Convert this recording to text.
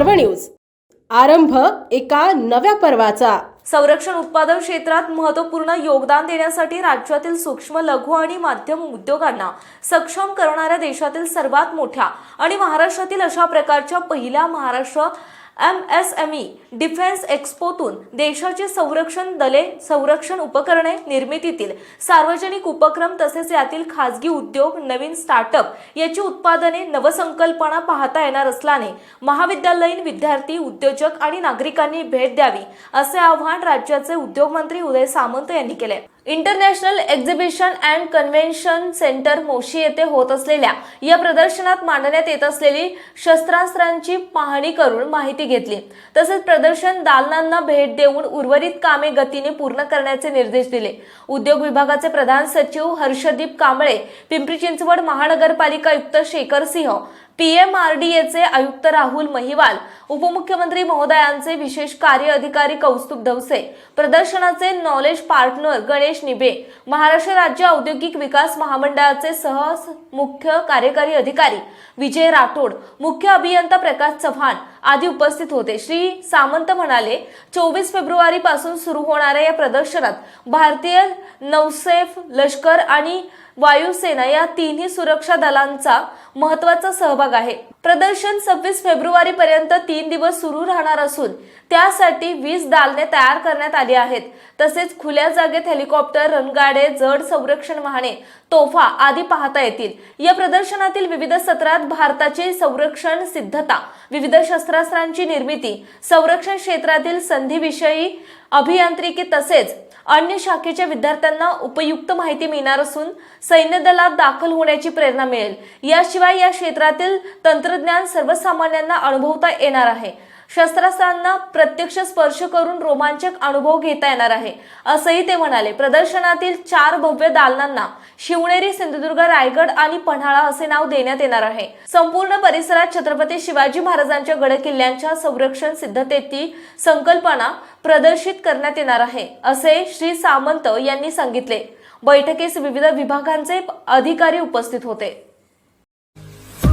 पर्व न्यूज. आरंभ एका नव्या पर्वाचा. संरक्षण उत्पादन क्षेत्रात महत्त्वपूर्ण योगदान देण्यासाठी राज्यातील सूक्ष्म लघु आणि मध्यम उद्योगांना सक्षम करणाऱ्या देशातील सर्वात मोठ्या आणि महाराष्ट्रातील अशा प्रकारच्या पहिल्या Maharashtra M S M E defence एक्स्पोतून देशाची संरक्षण दले संरक्षण उपकरणे निर्मितीतील सार्वजनिक उपक्रम तसेच यातील खासगी उद्योग नवीन स्टार्टअप याची उत्पादने नवसंकल्पना पाहता येणार असल्याने महाविद्यालयीन विद्यार्थी उद्योजक आणि नागरिकांनी भेट द्यावी असे आवाहन राज्याचे उद्योगमंत्री उदय सामंत यांनी केले. International exhibition and convention centre Moshi येथे होत असलेल्या या प्रदर्शनात मांडण्यात येत असलेली शस्त्रास्त्रांची पाहणी करून माहिती घेतली. तसेच प्रदर्शन दालनांना भेट देऊन उर्वरित कामे गतीने पूर्ण करण्याचे निर्देश दिले. उद्योग विभागाचे प्रधान सचिव हर्षदीप कांबळे पिंपरी चिंचवड महानगरपालिका आयुक्त शेखर सिंह पीएमआरडीएचे आयुक्त राहुल महिवाल उपमुख्यमंत्री महोदयांचे विशेष कार्य अधिकारी कौस्तुभ धवसे प्रदर्शनाचे नॉलेज पार्टनर गणेश निबे महाराष्ट्र राज्य औद्योगिक विकास महामंडळाचे सह मुख्य कार्यकारी अधिकारी विजय राठोड मुख्य अभियंता प्रकाश चव्हाण आदी उपस्थित होते. श्री सामंत म्हणाले चोवीस फेब्रुवारी पासून सुरू होणाऱ्या या प्रदर्शनात भारतीय नौसेफ लष्कर आणि वायुसेना या तिन्ही सुरक्षा दलांचा महत्त्वाचा सहभाग आहे. प्रदर्शन सव्वीस फेब्रुवारी पर्यंत तीन दिवस सुरू राहणार असून त्यासाठी वीज दालने तयार करण्यात आली आहेत. तसेच खुल्या जागेत हेलिकॉप्टर रणगाडे जड संरक्षण वाहने तोफा आदी पाहता येतील. या प्रदर्शनातील विविध सत्रात भारताची संरक्षण सिद्धता विविध शस्त्रास्त्रांची निर्मिती संरक्षण क्षेत्रातील संधीविषयी अभियांत्रिकी तसेच अन्य शाखेच्या विद्यार्थ्यांना उपयुक्त माहिती मिळणार असून सैन्य दलात दाखल होण्याची प्रेरणा मिळेल. याशिवाय या क्षेत्रातील तंत्रज्ञान सर्वसामान्यांना अनुभवता येणार आहे. शस्त्रास्त्रांना प्रत्यक्ष स्पर्श करून रोमांचक अनुभव घेता येणार आहे. असंही ते म्हणाले. प्रदर्शनातील चार भव्य दालनांना शिवनेरी सिंधुदुर्ग रायगड आणि पन्हाळा असे नाव देण्यात येणार आहे. संपूर्ण परिसरात छत्रपती शिवाजी महाराजांच्या गडकिल्ल्यांच्या संरक्षण सिद्धतेची संकल्पना प्रदर्शित करण्यात येणार आहे असे श्री सामंत यांनी सांगितले. बैठकीस विविध विभागांचे अधिकारी उपस्थित होते.